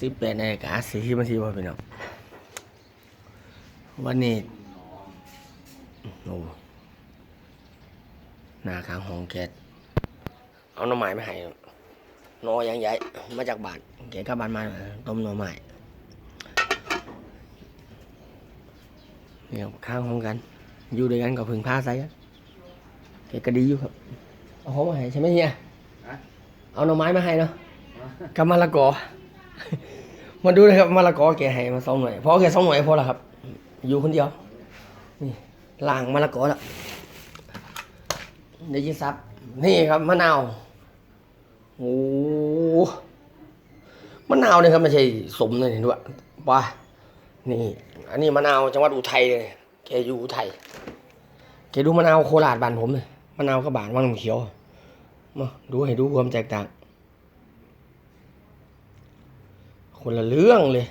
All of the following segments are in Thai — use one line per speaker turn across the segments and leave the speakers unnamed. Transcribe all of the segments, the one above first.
สิบแปดนาฬิกาสี่สิบนาทีพ่อพี่น้องวันนี้โอ้หน้าข้างห้องแกเอาหน่อไม้มาให้หนอยังใหญ่มาจากบ้านแกกลับบ้านมาต้มหน่อไม้เนี่ยข้างห้องกัน อยู่ด้วยกันก็พึ่งพาใส่กันแกก็ดีอยู่ครับเอาของมาให้ใช่ไหมเฮีย
ฮะ
เอาหน่อไม้มาให้เนาะกับมะละกอ มาดูนะครับมะละกอแกให้มาสองหน่วยพอแกสองหน่วยพอล้วครับ อยู่คนเดียวนี่ล่างมะละกอแล้วเดี๋ยวจะซับนี่ครับมะนาวโอ้มะนาวเนี่ยครับไม่ใช่สมเลยด้วยว่านี่ อันนี้มะนาวจังหวัดอุทัยเลยแกอยู่อุทัยแกดูมะนาวโคราชบ้านผมเลยมะนาวก็บานวังน้ำเขียวมาดูให้ดูความแตกต่าง คนละเรื่องเลย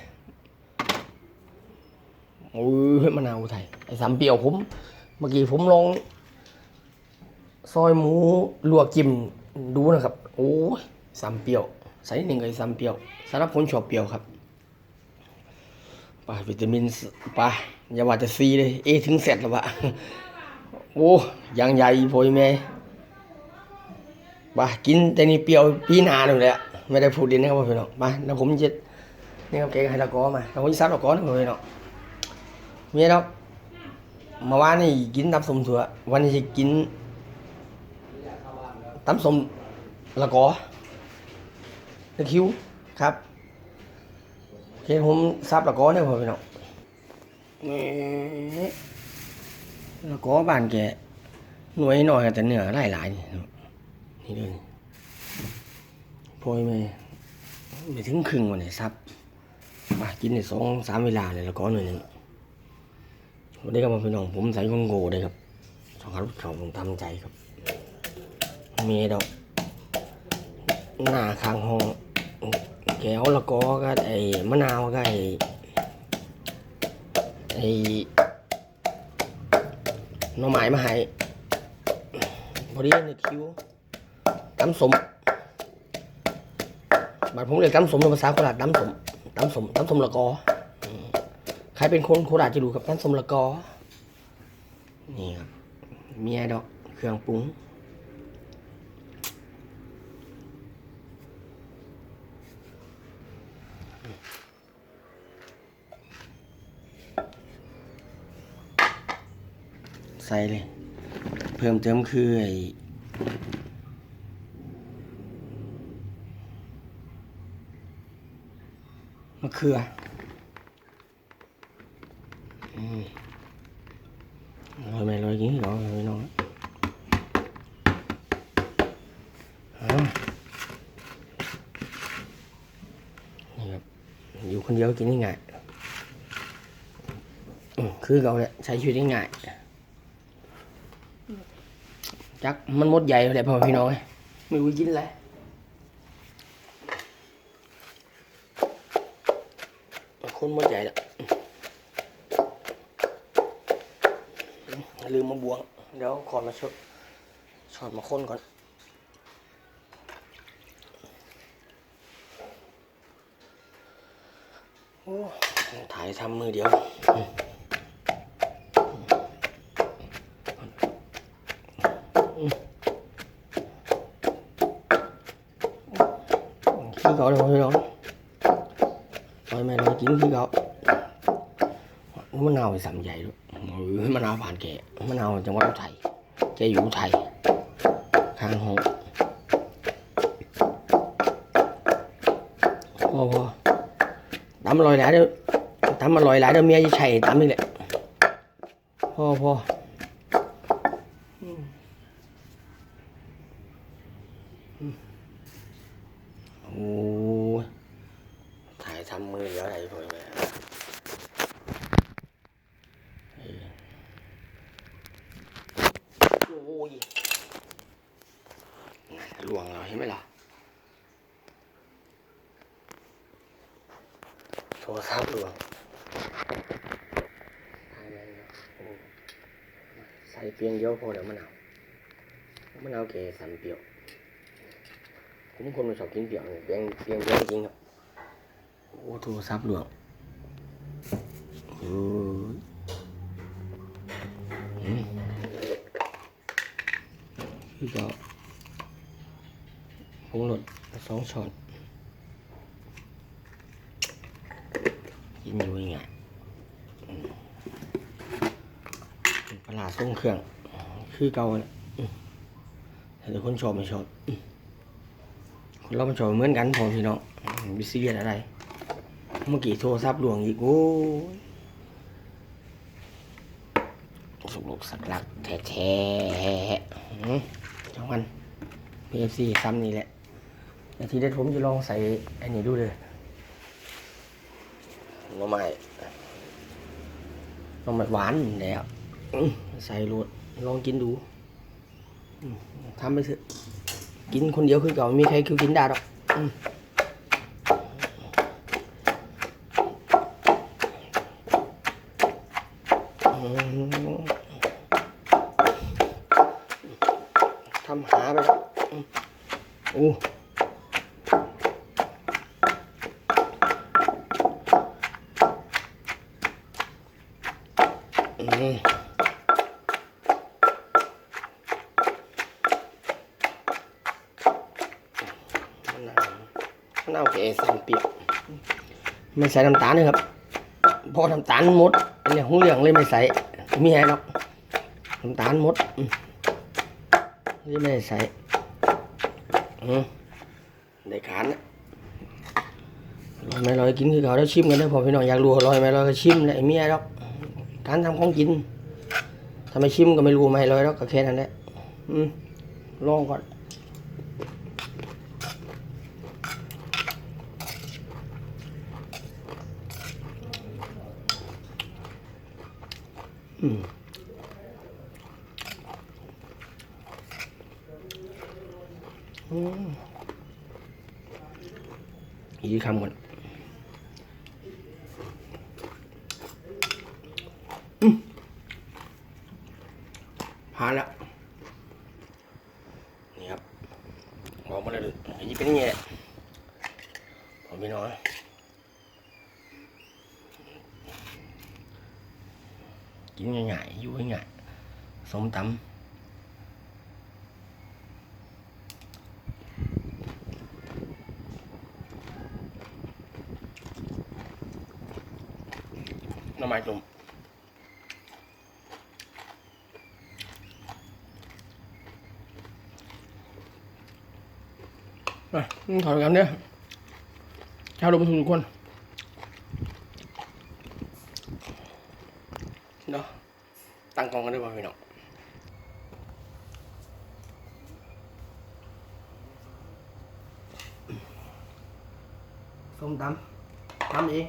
โอ้ยมะนาวอุทัยไอ้สามเปียวผม เมื่อกี้ผมลองซอยหมูลวกจิ้มดูนะครับ โอ้ยสามเปียวใส่หนึ่งกับสามเปียวสำหรับคนชอบเปียวครับปลาวิตามินปลาอย่าว่าจะซีเลยเอถึงเสร็จแล้ววะโอ้ยังใหญ่โพยแม่ปลากินแต่นี่เปียวปีหนาเลยแหละไม่ได้พูดดินนะครับพี่น้องมาแล้วผมจะ นี่ครับแกก็ให้ตะกอมาแล้วผมซับตะกอนะพี่น้องเมียครับเมื่อวานนี่กินตับสมถั่ววันนี้จะกินตำสมละกอตะคิวครับเคผมซับละกอเนี่ยพอพี่น้องนี่ละกอบ้านแกหน่วยหน่อยแต่เนื้อหลายหลายนี่นี่เลยพอยไม่ไม่ถึงครึ่งวันนี้ซับ มากินในสองสามเวลาเลยละกอหน่อยหนึ่งวันนี้ก็มาพี่น้องผมใส่กงโก้เลยครับสองครั้งเขาผมทำใจครับ มีดอกหน้าข้างห้องแก้วละกอก็ไอ้มะนาวก็ไอ้ไอ้น่อไม้มาให้พอดีในคิวตำสมบัดผมเรียกตำสมในภาษาโคราชตำสม ตำสมตำสมละกอใครเป็นคนโคราชจะรู้ครับตำสมละกอ นี่ครับ เมียดอก เครื่องปรุงใส่เลย เพิ่มเติมคือไอ้มะ เขืออืมอร่อยไหมอร่อยจริงหรอพี่น้องนี่ครับอยู่คนเดียวกินง่ายคือเราเนี่ยใช้ชีวิตง่าย chắc มันมดใหญ่เลยพ่อพี่น้องไม่รู้กินอะไรคนหมดใหญ่แล้วลืมมาบวง เดี๋ยวขอมาชดช็อตมาค้นก่อน โอ้ ถ่ายทำมือเดียวขี้เกาเลยพี่น้องลอยแม่ไอยกินขี้เกามันเน่าไปสามใหญ่ด้วย อยู่ให้มะนาวผ่านแกมะนาวจังหวัดอุทัยแกอยู่อุทัยข้างห้องโอพ่อตำอร่อยหลายเด้อตำอร่อยหลายเด้อเมียจะใช่ตำนี่แหละพ่อพ่อโอ้ถ่ายทำมือเยอะเออโอ้ยนั่นลวงเราเห็นไหมล่ะ โทรศัพท์ลวงถ่ายไว้เนอะโอ้ใส่เพียงเดียวพอเดี๋ยวมะนาว มะนาวแกสันเปียวผมคนไม่ชอบกินเปียวเนี่ยเปียวเปียวเยอะจริงครับโอ้โทรศัพท์หลวงโอ้ยอืมคือก็ผงรสสองช้อนกินอยู่ยังไงปลาส่งเครื่อง คือเก่าแหละอืม แต่คนชอบไม่ชอบ คนเราไม่ชอบเหมือนกันพอพี่น้องบิซีเรียสอะไร เมื่อกี้โทรศัพท์หลวงอีกโอ้ยสุกลูกสักลักแท้ๆอืมจังวัน PFC ซ้ำนี่แหละแต่ทีเด็ดผมจะลองใส่ไอ้นี่ดูเลยน่อไม้หน่อไม้หวานแล้วใส่รวดลองกินดู อืม ทำไปเถอะกินคนเดียวคือเก่าไม่มีใครคือกินได้หรอกทำหาไปครับโอ้มมะนาวมะนาวแกใส่เปียก ไม่ใส่น้ำตาลเลยครับพอน้ำตาลหมดอันนี้หุ้งเหลืองเลยไม่ใส่มีอะไรหรอกน้ำตาลหมดนี่ไม่ได้ใส่อืมได้ขานะลอยไม่ลอยกินคือเขาได้ชิมกันได้พอพี่น้องอยากรู้ว่าลอยไม่ลอยก็ชิมเลยไอ้เมียหรอกการทำของกินถ้าไม่ชิมก็ไม่รู้ไม่ลอยหรอกก็แค่นั้นแหละอืมลองก่อน อีกคำก่อนอืมผ่านแล้วนี่ครับออกมาเลยอันนี้เป็นยังไงแหละผมพี่น้อยกินง่ายๆอยู่ง่ายๆส้มตำห น้ำไม้จุ่มอะถอยกันเด้อชาวลมทุกคนเนาะตั้งกองกันด้วยป่ะพี่น้องส้มตำทำเอง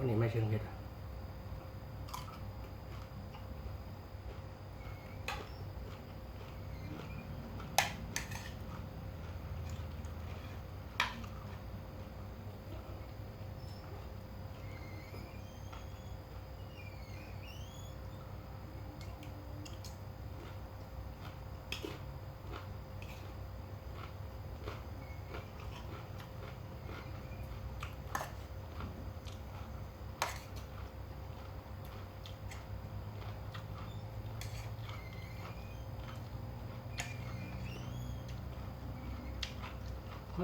วันนี้ไม่เชิงเพชรอะ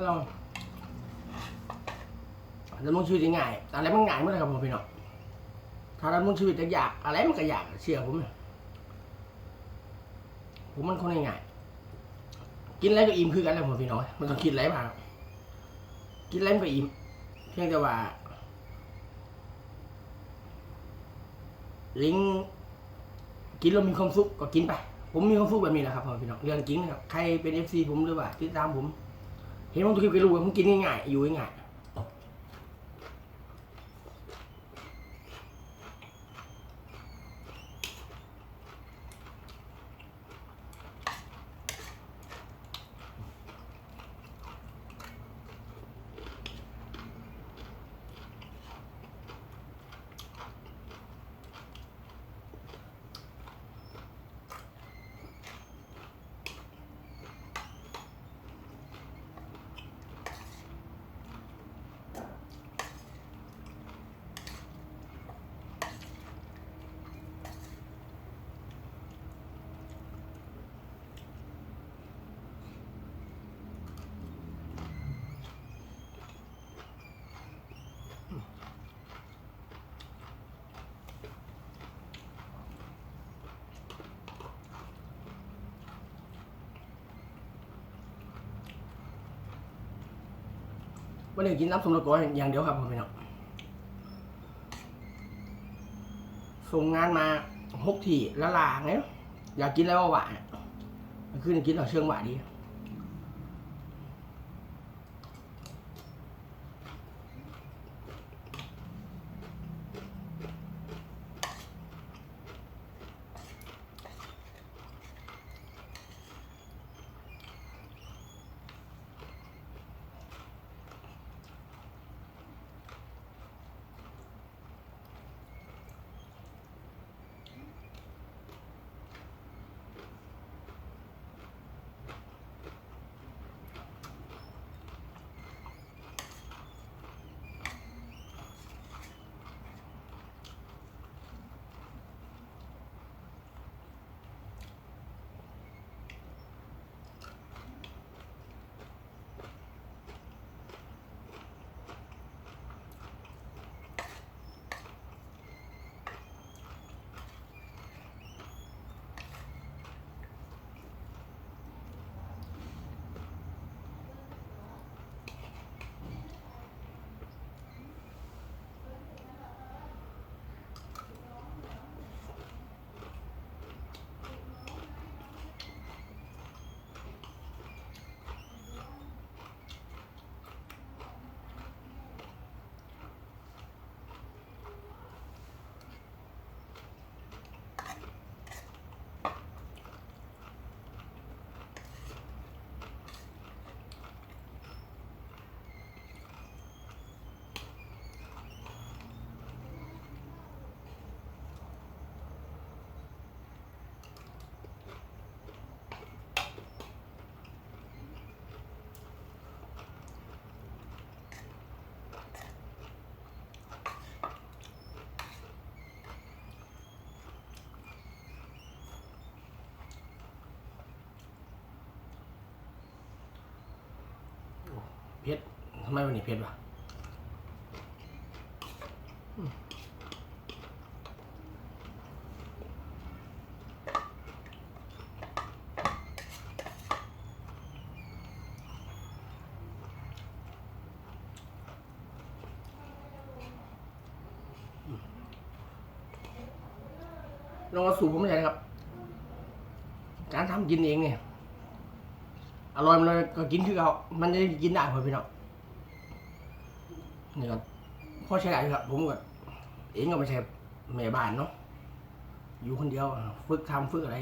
เราดำรงชีวิตง่ายอะไรมันง่ายเมื่อไรครับผมพี่น้องถ้าดำรงชีวิตจะยาก อะไรมันก็ยากเชื่อผมนะผมมันคนง่ายกินอะไรก็อิ่มคือกันแล้วผมพี่น้องมันต้องคิดอะไรบ้ากินอะไรมันก็อิ่มเพียงแต่ว่าลิงกินแล้วมีความสุขก็กินไป ผมมีความสุขแบบนี้แหละครับพ่อพี่น้องเรื่องจริงนะครับใครเป็นเอฟซีผมหรือว่าติดตามผม เห็นผมทุกคลิปก็รู้ว่าผมกินง่ายๆอยู่ง่ายๆ วันนี้กินน้ำสมตะกออย่างเดียวครับผมพี่น้องส่งงานมาหกที่ละลาไงอยากกินแล้วว่าหวานคือกินเราเชิงหวานดี ทำไมวันนี้เพชรวะลองมาสูบผมไม่ใช่นะครับ การทำกินเองเนี่ย อร่อยมันเลยก็กินคือเขามันจะกินได้พอพี่น้อง นี่ก็พอใช้ได้อยู่ครับ ผมก็เองก็ไม่ใช่แม่บ้านเนาะอยู่คนเดียว ฝึกทำฝึกอะไร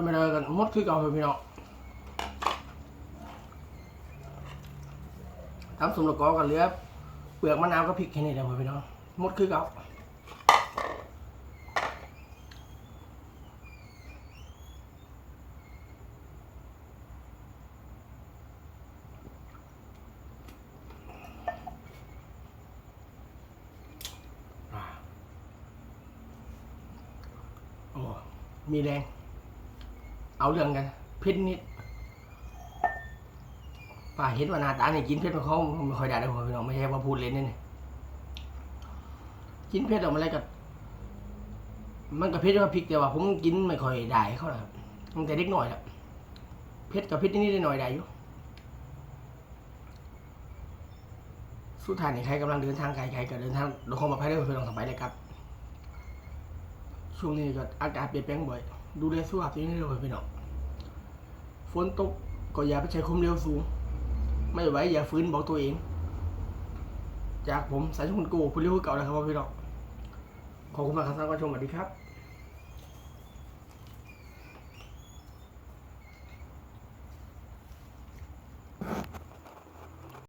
อยไม่เลยกันหมดคือเก่าเลยพี่น้องทำสมละกอกันเหลือเปลือกมะนาวก็พริกแค่นี้แหละพี่น้องหมดคือเก่ามีแรง เอาเรื่องกันเพชรนิดป้าเห็นว่าหนาตาเนี่ยกินเพชรของเขาไม่ค่อยได้เลยพี่น้องไม่ใช่ว่าพูดเล่นนี่กินเพชรออกมาอะไรกับมันกับเพชรกับพริกแต่ว่าผมกินไม่ค่อยได้เขาหรอกครับตั้งแต่เด็กหน่อยแล้วเพชรกับเพชรนี่ได้หน่อยได้อยู่สุดท้ายนี่ใครกำลังเดินทางไกลใครก็เดินทางโดยความปลอดภัยเด้อพี่น้องสบายเลยครับช่วงนี้ก็อากาศเปลี่ยนแปลงบ่อย ดูแลสุขภาพตัวเองให้ด้วยพี่น้องฝนตกก็อย่าไปใช้ความเร็วสูง ไม่ไหวอย่าฟื้นบอกตัวเอง จากผมสายชุนโกผู้เลี้ยวเก่านะครับพี่น้องขอบคุณมากครับท่านผู้ชมสวัสดีครับ